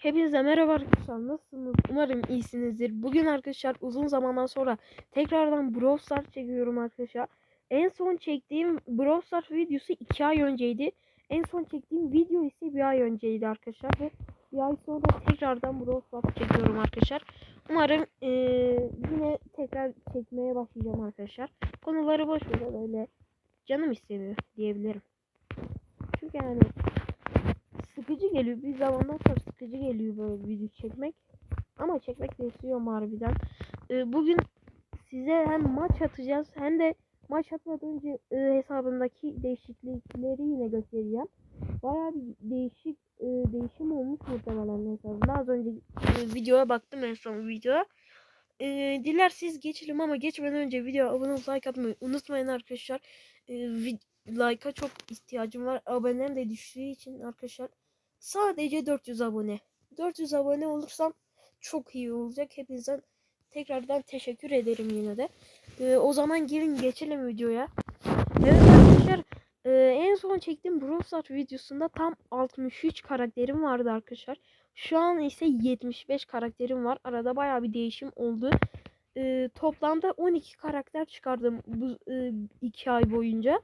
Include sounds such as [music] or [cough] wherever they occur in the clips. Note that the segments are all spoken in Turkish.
Hepinize merhaba arkadaşlar. Nasılsınız? Umarım iyisinizdir. Bugün arkadaşlar uzun zamandan sonra tekrardan Brawl Stars çekiyorum arkadaşlar. En son çektiğim Brawl Stars videosu 2 ay önceydi. En son çektiğim video ise bir ay önceydi arkadaşlar. Ve bir ay sonra tekrardan Brawl Stars çekiyorum arkadaşlar. Umarım eee, yine tekrar çekmeye başlayacağım arkadaşlar. Konuları boş ver böyle canım istemiyor diyebilirim. Çünkü yani sıkıcı geliyor. Bir zamandan sonra sıkıcı geliyor böyle video çekmek. Ama çekmek de istiyorum harbiden. Ee, bugün size hem maç atacağız hem de maç atmadan önce e, hesabındaki değişiklikleri yine göstereceğim. Bayağı bir değişik e, değişim olmuş muhtemelen hesabında. Az önce e, videoya baktım en son videoya. E, dilerseniz geçelim ama geçmeden önce videoya abone olup like atmayı unutmayın arkadaşlar. E, like'a çok ihtiyacım var. Abonem de düştüğü için arkadaşlar sadece 400 abone. 400 abone olursam çok iyi olacak. Hepinizden tekrardan teşekkür ederim yine de. Ee, o zaman gelin geçelim videoya. Evet arkadaşlar e, en son çektiğim Brawl videosunda tam 63 karakterim vardı arkadaşlar. Şu an ise 75 karakterim var. Arada baya bir değişim oldu. Ee, toplamda 12 karakter çıkardım bu 2 ay boyunca.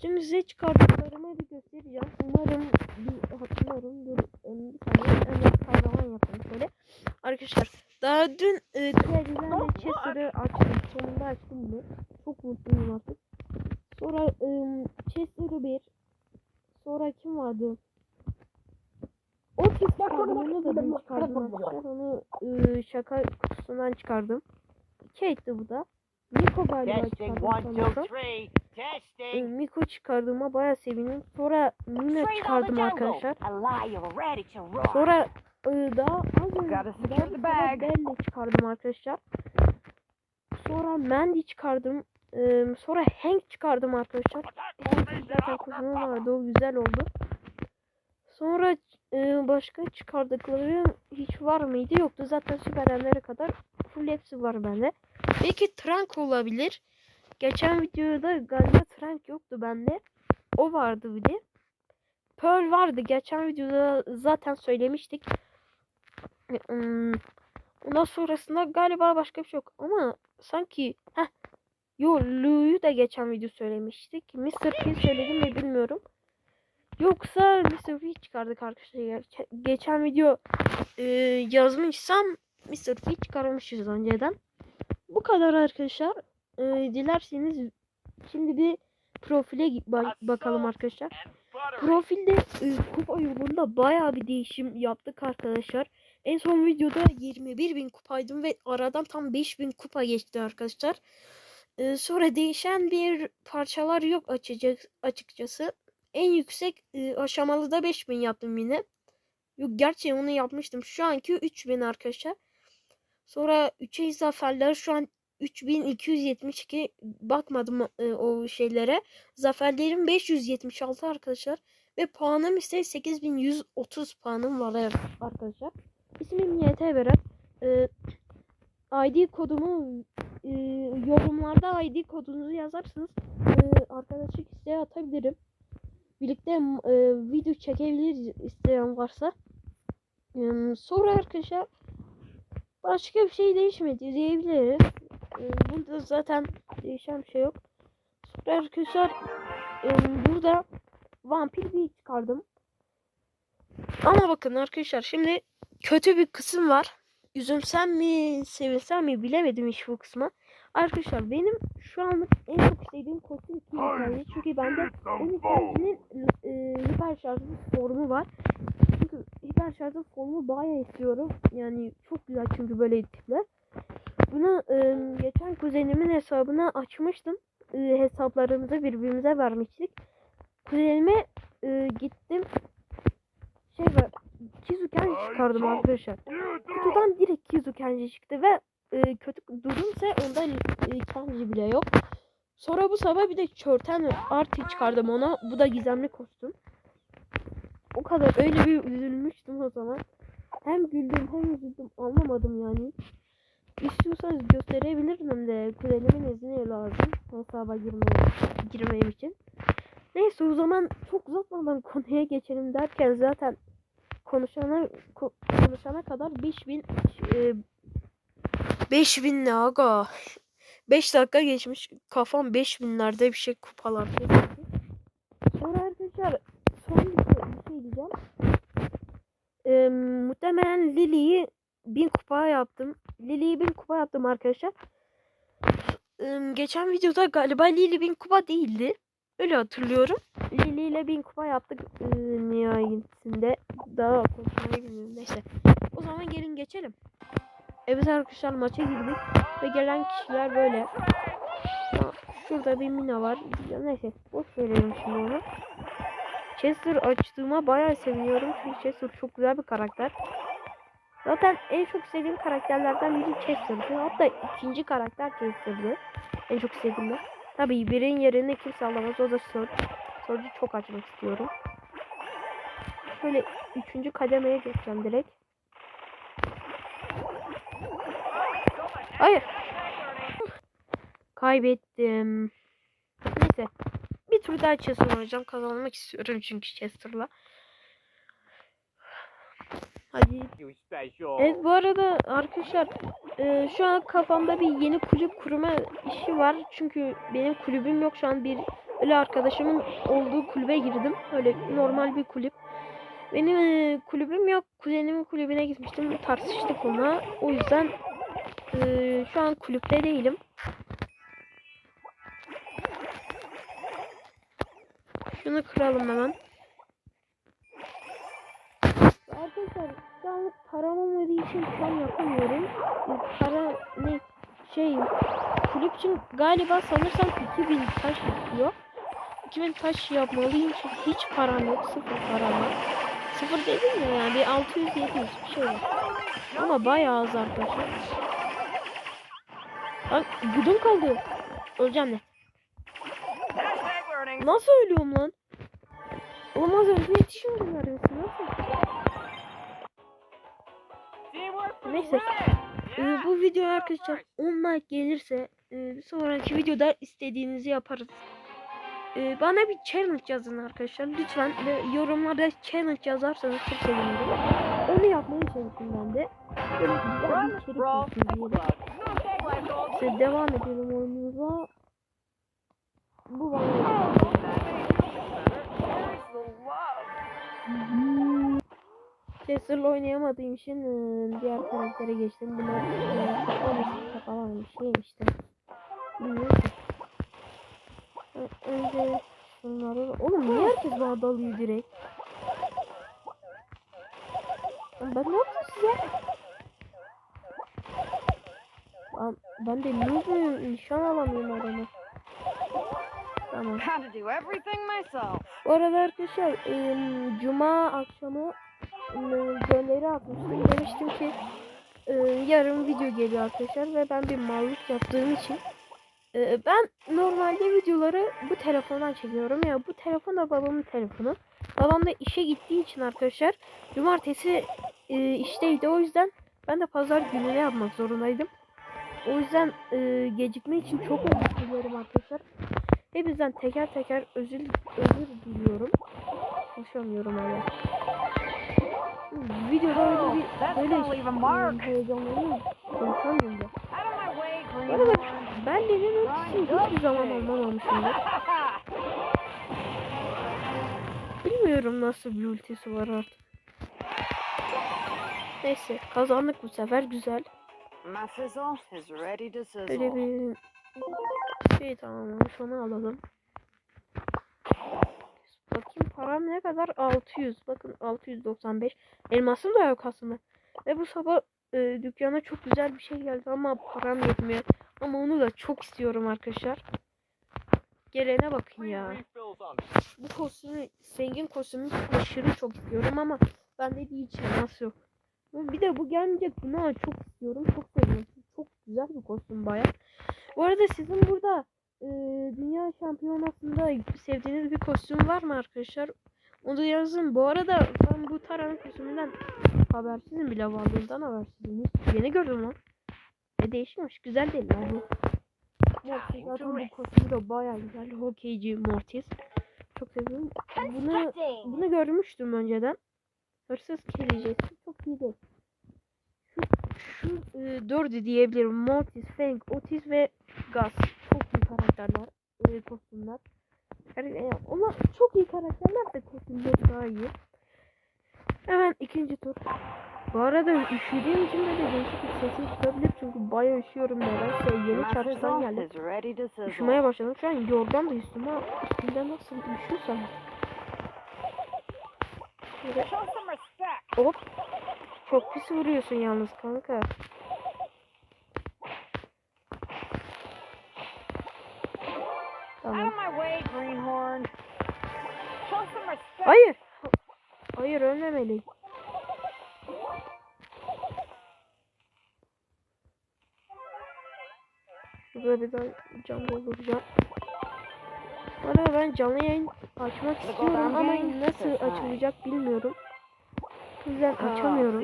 Şimdi size çıkardıklarımı bir göstereceğim. Umarım bir hatırlarım. Dur, bir saniye. Ömer kahraman yapalım şöyle. Arkadaşlar daha dün e, kredilerle Chester'ı açtım. Sonunda açtım bunu. Çok mutluyum artık. Sonra e, Chester'ı bir. Sonra kim vardı? O çıkardım. Onu da dün çıkardım arkadaşlar. Onu e, şaka kutusundan çıkardım. Kate'di bu da. Nico galiba çıkardım sanırsam. E. Miko çıkardığıma baya sevindim. Sonra the çıkardım arkadaşlar. Sonra e, daha az önce. Belle çıkardım arkadaşlar. Sonra Mandy çıkardım. E, sonra Hank çıkardım arkadaşlar. Hank zaten kuzum vardı o güzel oldu. Sonra e, başka çıkardıklarım hiç var mıydı? Yoktu. Zaten süperenlere kadar full hepsi var bende. Belki Trunk olabilir. Geçen videoda galiba Trunk yoktu bende. O vardı bir de. Pearl vardı. Geçen videoda zaten söylemiştik. Hmm, Ondan sonrasında galiba başka bir şey yok. Ama sanki heh, Yo Lou'yu da geçen video söylemiştik. Mr. P söyledim mi bilmiyorum. Yoksa Mr. P çıkardık arkadaşlar. Geçen video e, yazmışsam Mr. P çıkarmışız önceden. Bu kadar arkadaşlar. E, dilerseniz şimdi bir profile ba- bakalım arkadaşlar. Profilde e, kupa yolunda bayağı bir değişim yaptık arkadaşlar. En son videoda 21.000 kupaydım ve aradan tam 5.000 kupa geçti arkadaşlar. E, sonra değişen bir parçalar yok açacak açıkçası. En yüksek e, aşamalı da 5000 yaptım yine. Yok gerçi onu yapmıştım. Şu anki 3000 arkadaşlar. Sonra 3'e zaferler şu an 3272 bakmadım e, o şeylere. Zaferlerim 576 arkadaşlar. Ve puanım ise 8130 puanım var arkadaşlar. İsmim YT Berat. Ee, ID kodumu e, yorumlarda ID kodunuzu yazarsınız. E, arkadaşlık isteği atabilirim. Birlikte e, video çekebiliriz isteyen varsa. E, sonra arkadaşlar başka bir şey değişmedi diyebiliriz. E, burada zaten değişen bir şey yok. Sonra arkadaşlar e, burada vampir bir çıkardım. Ama bakın arkadaşlar şimdi kötü bir kısım var. Üzülsem mi sevinsem mi bilemedim iş bu kısma. Arkadaşlar benim şu anlık en çok istediğim kostüm iki hikaye. Çünkü bende hikayenin e, hiper şarjlı formu var. Çünkü hiper şarjlı formu bayağı istiyorum. Yani çok güzel çünkü böyle tipler. Bunu e, geçen kuzenimin hesabına açmıştım. E, hesaplarımızı birbirimize vermiştik. Kuzenime e, gittim. Şey var. Kizuken çıkardım arkadaşlar. Kutudan direkt Kizukenci çıktı ve e, kötü durumsa onda e, Kenji bile yok. Sonra bu sabah bir de Çörten Arti çıkardım ona. Bu da gizemli kostüm. O kadar öyle bir üzülmüştüm o zaman. Hem güldüm hem üzüldüm anlamadım yani. İstiyorsanız gösterebilirim de kulenimin izni lazım hesaba girmeye, girmem için. Neyse o zaman çok uzatmadan [laughs] konuya geçelim derken zaten konuşana ko- konuşana kadar 5000 e, 5000 ne aga? 5 dakika geçmiş. Kafam 5000'lerde bir şey kupalar. Sonra arkadaşlar son bir şey, bir şey diyeceğim. Ee, muhtemelen Lily'yi 1000 kupa yaptım. Lily'yi 1000 kupa yaptım arkadaşlar. Geçen videoda galiba Lily 1000 kupa değildi. Öyle hatırlıyorum. Lily ile 1000 kupa yaptık ee, nihayetinde. Daha konuşmayı bilmiyorum. Neyse. O zaman gelin geçelim. Evet arkadaşlar maça girdik. Ve gelen kişiler böyle. Şurada bir mina var. Neyse boş verelim şimdi onu. Chester açtığıma bayağı seviniyorum. Çünkü Chester çok güzel bir karakter. Zaten en çok sevdiğim karakterlerden biri Chester'dı. Hatta ikinci karakter Chester'dı. En çok sevdiğim de. Tabii birin yerine kimse alamaz. O da Surge. Surge'ü çok açmak istiyorum. Şöyle üçüncü kademeye geçeceğim direkt. Hayır. Kaybettim. Neyse. Bir tur daha Chester oynayacağım. Kazanmak istiyorum çünkü Chester'la. Hadi. Special. Evet bu arada arkadaşlar e, şu an kafamda bir yeni kulüp kurma işi var. Çünkü benim kulübüm yok şu an bir öyle arkadaşımın olduğu kulübe girdim. Öyle normal bir kulüp. Benim e, kulübüm yok. Kuzenimin kulübüne gitmiştim. Tartıştık ona. O yüzden e, şu an kulüpte değilim. Şunu kıralım hemen. Arkadaşlar şu an param olmadığı için tam yapamıyorum. E, Para ne şey kulüp için galiba sanırsam 2000 taş istiyor. 2000 taş yapmalıyım çünkü hiç param yok. Sıfır param var. Sıfır dedim ya yani bir 600-700 bir şey var. Ama bayağı az arkadaşlar. Lan gudum kaldı. Öleceğim learning. Nasıl ölüyorum lan? Olmaz önce yetişiyorum neredeyse. Nasıl? Neyse. Ee, bu video arkadaşlar 10 like gelirse e, sonraki videoda istediğinizi yaparız. Ee, bana bir challenge yazın arkadaşlar lütfen ve yorumlarda challenge yazarsanız çok sevinirim. Onu yapmaya çalışın ben de. Böyle güzel bir içerik olsun. İşte devam edelim oyunumuza. Bu bana Chester'la oynayamadığım için e, diğer karaktere geçtim. Bunlar e, falan bir şeymiş de. Bilmiyorum Önce şunları... Oğlum niye herkes bana dalıyor direkt? Ben ne yaptım size? Ben, ben de noob muyum? Nişan alamıyorum adamı. Tamam. Bu arada arkadaşlar em, Cuma akşamı gönderi atmıştım. Demiştim ki e, yarın video geliyor arkadaşlar ve ben bir mallık yaptığım için e, ben normalde videoları bu telefondan çekiyorum ya bu telefon da babamın telefonu. Babam da işe gittiği için arkadaşlar cumartesi e, işteydi o yüzden ben de pazar gününe yapmak zorundaydım. O yüzden e, gecikme için çok özür diliyorum arkadaşlar. Hepinizden teker teker özür özür diliyorum. Konuşamıyorum öyle. Videoda öyle bir That's böyle heyecanlanıyorum. Konuşamıyorum da. Arada one. ben Lenin ultisini hiçbir zaman anlamamışımdır. [laughs] Bilmiyorum nasıl bir ultisi var artık. Neyse kazandık bu sefer güzel. Böyle bir şey tamamlamış onu alalım. Bakayım param ne kadar? 600. Bakın 695. Elmasım da yok aslında. Ve bu sabah e, dükkana çok güzel bir şey geldi ama param yetmiyor. Ama onu da çok istiyorum arkadaşlar. Gelene bakın ya. Bu kostümü, zengin kostümü aşırı çok istiyorum ama bende bir hiç elmas yok. Bir de bu gelmeyecek. Bunu çok istiyorum. Çok seviyorum. Çok güzel bir kostüm baya. Bu arada sizin burada e, dünya şampiyonasında sevdiğiniz bir kostüm var mı arkadaşlar? Onu da yazın. Bu arada ben bu Taran kostümünden habersizim bile varlığından habersizim. Yeni gördüm lan. Ne değişmiş. Güzel değil lan bu. Mortis zaten bu kostümü de baya güzel. Hokeyci Mortis. Çok seviyorum. Bunu bunu görmüştüm önceden. Hırsız kelicesi çok iyi değil. Şu, şu e, dördü diyebilirim. Mortis, Fang, Otis ve Gus. Karakterler. E, kostümler. Yani, e, onlar çok iyi karakterler de kostümleri daha iyi. Hemen ikinci tur. Bu arada üşüdüğüm için de değişik bir sesim çıkabilir çünkü bayağı üşüyorum nedense yeni çarşıdan geldim. Üşümeye başladım. Şu an yorgan da üstüme üstümde nasıl üşüyorsam. Hop. Çok pis vuruyorsun yalnız kanka. Hayır. Hayır ölmemeliyim. Burada bir daha can dolduracağım. Arada ben canlı yayın açmak istiyorum ama nasıl açılacak bilmiyorum. O yüzden so açamıyorum.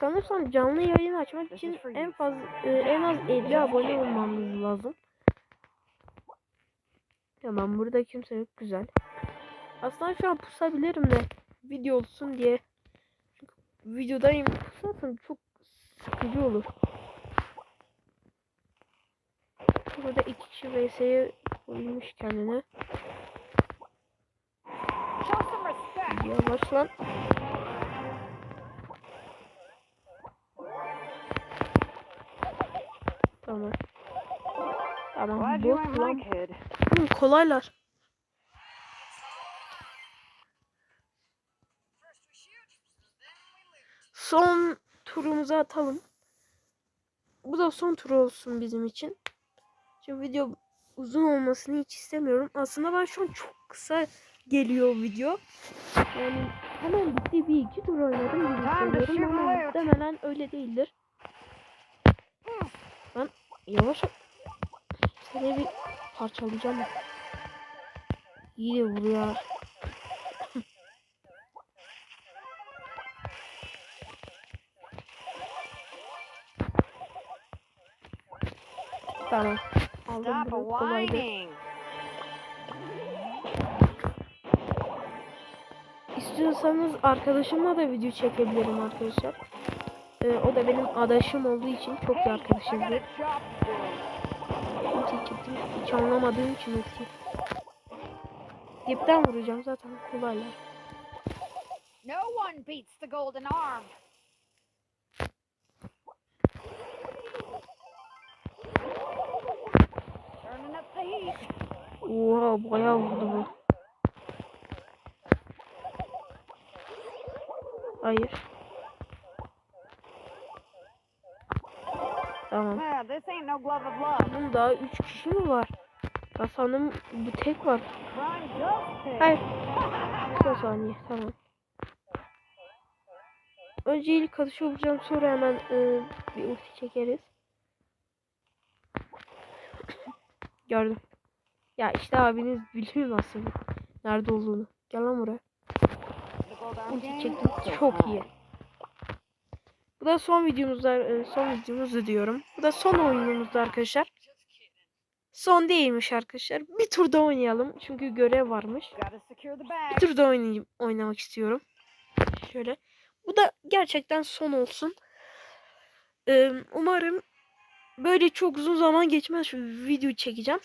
Sanırsam canlı yayın açmak için en fazla e, en az 50 abone olmamız lazım. Tamam burada kimse yok güzel. Aslında şu an pusabilirim de video olsun diye. Çünkü videodayım pusarsam çok sıkıcı olur. Burada iki kişi vs'ye koymuş kendine. Yavaş lan. Tamam. Tamam lan. Oğlum kolaylar. Son turumuzu atalım. Bu da son tur olsun bizim için. Çünkü video uzun olmasını hiç istemiyorum. Aslında ben şu an çok kısa geliyor video. Yani hemen bitti bir iki tur oynadım gibi ama muhtemelen öyle değildir. Ben yavaş seni bir parçalayacağım. İyi de vuruyor. Tamam. Aldım bunu kolaydı. İstiyorsanız arkadaşımla da video çekebilirim arkadaşlar. Ee, o da benim adaşım olduğu için çok iyi Hey, I arkadaşım. got a job to do. Ulti çektim. Hiç anlamadığım için ulti. Dipten vuracağım zaten kolaylar. No one beats the golden arm. Oha bayağı vurdu bu. Hayır. Tamam. Yeah, this ain't no glove of love. Bunun daha 3 kişi mi var? Ben sandım bu tek var. Hayır. Son saniye tamam. Önce ilk atışı vuracağım sonra hemen e, bir ulti çekeriz. Gördüm. Ya işte abiniz biliyor aslında nerede olduğunu. Gel lan buraya. Ulti çektim. Çok iyi. Bu da son videomuzda, e, son videomuzu diyorum. Bu da son oyunumuzda arkadaşlar. Son değilmiş arkadaşlar. Bir turda oynayalım. Çünkü görev varmış. Bir turda oynayayım, oynamak istiyorum. Şöyle. Bu da gerçekten son olsun. Umarım böyle çok uzun zaman geçmez şu video çekeceğim.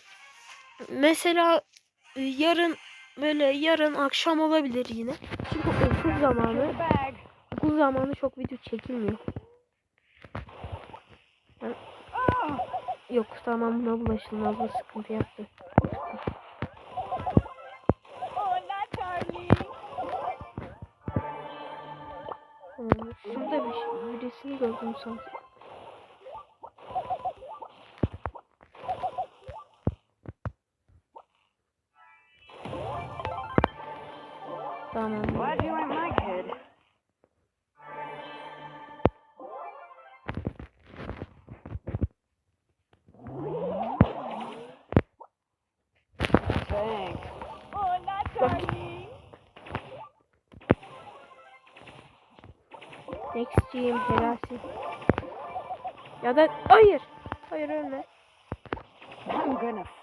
Mesela e, yarın böyle yarın akşam olabilir yine. Çünkü okul zamanı okul zamanı çok video çekilmiyor. Yok tamam buna bulaştım abla sıkıntı yaptı. Tamam, şurada bir şey, birisini gördüm sanki. Charlie. Next'ciyim helalsin. Ya da hayır. Hayır ölme. I'm gonna.